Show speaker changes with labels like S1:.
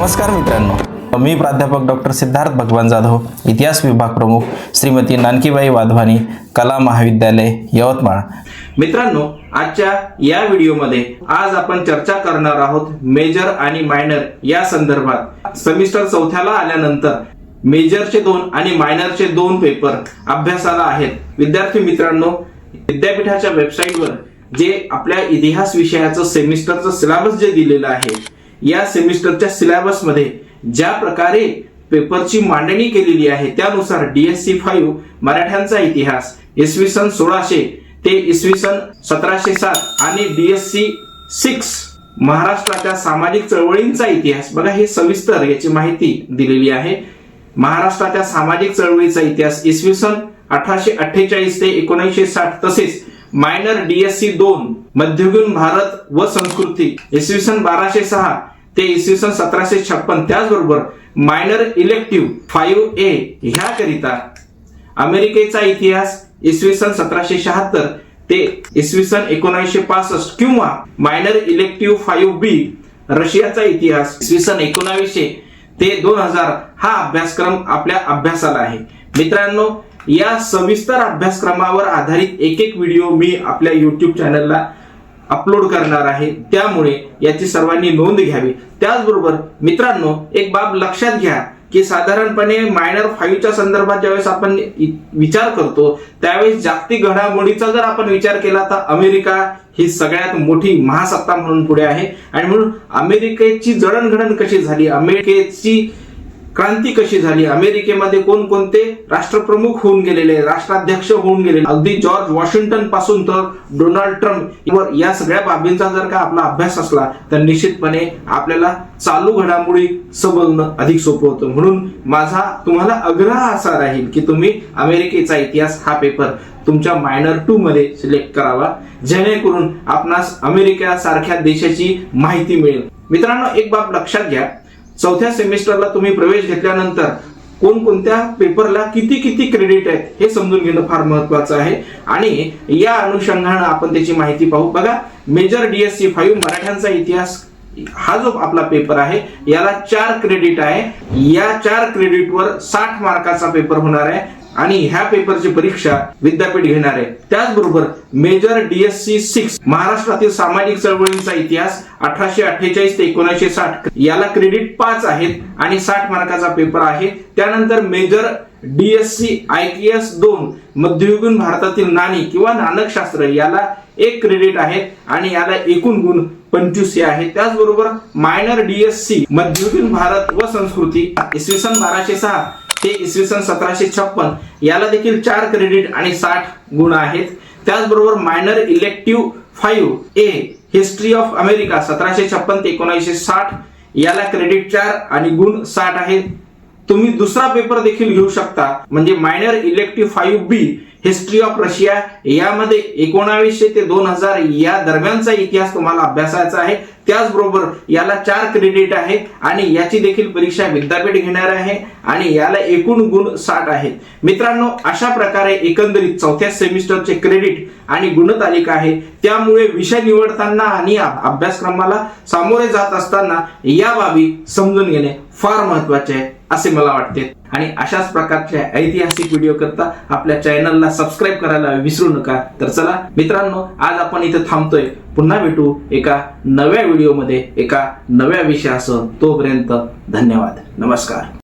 S1: नमस्कार मित्रांनो. मी प्राध्यापक डॉक्टर सिद्धार्थ भगवान जाधव इतिहास विभाग प्रमुख श्रीमती नानकीबाई वाधवानी कला महाविद्यालय यवतमाळ. मित्रांनो आजच्या या व्हिडिओमध्ये आज आपण चर्चा करणार आहोत मेजर आणि मायनर या संदर्भात. सेमिस्टर चौथ्याला आल्यानंतर मेजरचे दोन आणि मायनरचे दोन पेपर अभ्यासाला आहेत. विद्यार्थी मित्रांनो विद्यापीठाच्या वेबसाईटवर जे आपल्या इतिहास विषयाचं सेमिस्टरचं सिलेबस जे दिलेलं आहे या सेमिस्टरच्या सिलॅबसमध्ये ज्या प्रकारे पेपरची मांडणी केलेली आहे त्यानुसार डीएससी फाईव्ह मराठ्यांचा इतिहास इसवी सन सोळाशे ते इसवी सन सतराशे सात आणि डीएससी सिक्स महाराष्ट्राच्या सामाजिक चळवळींचा इतिहास. बघा हे सविस्तर याची माहिती दिलेली आहे. महाराष्ट्राच्या सामाजिक चळवळीचा इतिहास इसवी सन अठराशे अठ्ठेचाळीस ते एकोणीसशे साठ तसेच मायनर डीएससी दोन मध्ययुगीन भारत व संस्कृती इसवी सन बाराशे सहा ते इसवी सन सतराशे छप्पन. त्याचबरोबर मायनर इलेक्टिव्ह फाईव्ह ए ह्याकरिता अमेरिकेचा इतिहास इसवी सन सतराशे शहात्तर ते इसवी सन एकोणीसशे पासष्ट किंवा मायनर इलेक्टिव्ह फाईव्ह बी रशियाचा इतिहास इसवी सन एकोणावीसशे ते दोन हजार हा अभ्यासक्रम आपल्या अभ्यासाला आहे. मित्रांनो या सविस्तर अभ्यासक्रमावर आधारित एक एक व्हिडिओ मी आपल्या युट्यूब चॅनलला अपलोड करणार आहे. त्यामुळे याची सर्वांनी नोंद घ्यावी. त्याचबरोबर मित्रांनो एक बाब लक्षात घ्या की साधारणपणे मायनर फाईव्हच्या संदर्भात ज्यावेळेस आपण इ- विचार करतो त्यावेळेस जागतिक घडामोडीचा जर आपण विचार केला तर अमेरिका ही सगळ्यात मोठी महासत्ता म्हणून पुढे आहे. आणि म्हणून अमेरिकेची जडणघडण कशी झाली अमेरिकेची क्रांती कशी झाली? अमेरिकेमध्ये कोणकोणते राष्ट्रप्रमुख होऊन गेलेले राष्ट्राध्यक्ष होऊन गेलेले? अगदी जॉर्ज वॉशिंग्टनपासून तर डोनाल्ड ट्रम्प वर या सगळ्या बाबींचा जर का आपला अभ्यास असला तर निश्चितपणे आपल्याला चालू घडामोडी समजणं अधिक सोपं होतं. म्हणून माझा तुम्हाला आग्रह असा राहील की तुम्ही अमेरिकेचा इतिहास हा पेपर तुमच्या मायनर टू मध्ये सिलेक्ट करावा जेणेकरून आपणास अमेरिका सारख्या देशाची माहिती मिळेल. मित्रांनो एक बाब लक्षात घ्या. चौथ्या सेमिस्टरला तुम्ही प्रवेश घेतल्यानंतर कोणकोणत्या पेपरला किती किती क्रेडिट आहेत हे समजून घेणं फार महत्वाचं आहे. आणि या अनुषंगानं आपण त्याची माहिती पाहू. बघा मेजर डीएससी फाईव्ह मराठ्यांचा इतिहास हा जो आपला पेपर आहे याला चार क्रेडिट आहे. या चार क्रेडिटवर साठ मार्काचा पेपर होणार आहे. आणि ह्या पेपरची परीक्षा विद्यापीठ घेणार आहे. त्याचबरोबर मेजर डीएससी सिक्स महाराष्ट्रातील सामाजिक चळवळींचा इतिहास अठराशे अठ्ठेचाळीस ते एकोणीसशे साठ. याला क्रेडिट पाच आहेत आणि साठ मार्काचा पेपर आहे. त्यानंतर major DSC I T S दोन मध्ययुगीन भारतातील नाणी किंवा नाणकशास्त्र याला एक क्रेडिट आहे आणि याला एकूण गुण पंचवीस हे त्याचबरोबर मायनर डीएससी मध्ययुगीन भारत व संस्कृती इसवी सन बाराशे सहा. ते इसवी सन सतराशे छप्पन याला देखील चार क्रेडिट आणि साठ गुण आहेत. त्याचबरोबर minor elective five A history of America सतराशे छप्पन ते एकोणीसशे साठ याला क्रेडिट चार आणि गुण साठ आहेत. तुम्ही दुसरा पेपर देखील घेऊ शकता. म्हणजे minor elective five B history of Russia यामध्ये एकोणावीसशे ते दोन हजार या दरम्यानचा इतिहास तुम्हाला अभ्यासायचा आहे. त्याचबरोबर याला चार क्रेडिट आहे आणि याची देखील परीक्षा विद्यापीठ घेणार आहे आणि याला एकूण गुण साठ आहेत. मित्रांनो अशा प्रकारे एकंदरीत चौथ्या सेमिस्टरचे क्रेडिट आणि गुणतालिका आहे. त्यामुळे विषय निवडताना आणि अभ्यासक्रमाला सामोरे जात असताना या बाबी समजून घेणे फार महत्त्वाचे आहे. असे मला वाटते. आणि अशाच प्रकारच्या ऐतिहासिक व्हिडिओ करता आपल्या चॅनलला सबस्क्राईब करायला विसरू नका. तर चला मित्रांनो आज आपण इथे थांबतोय. पुन्हा भेटू एका नव्या व्हिडिओमध्ये एका नव्या विषयासह. तोपर्यंत धन्यवाद. नमस्कार.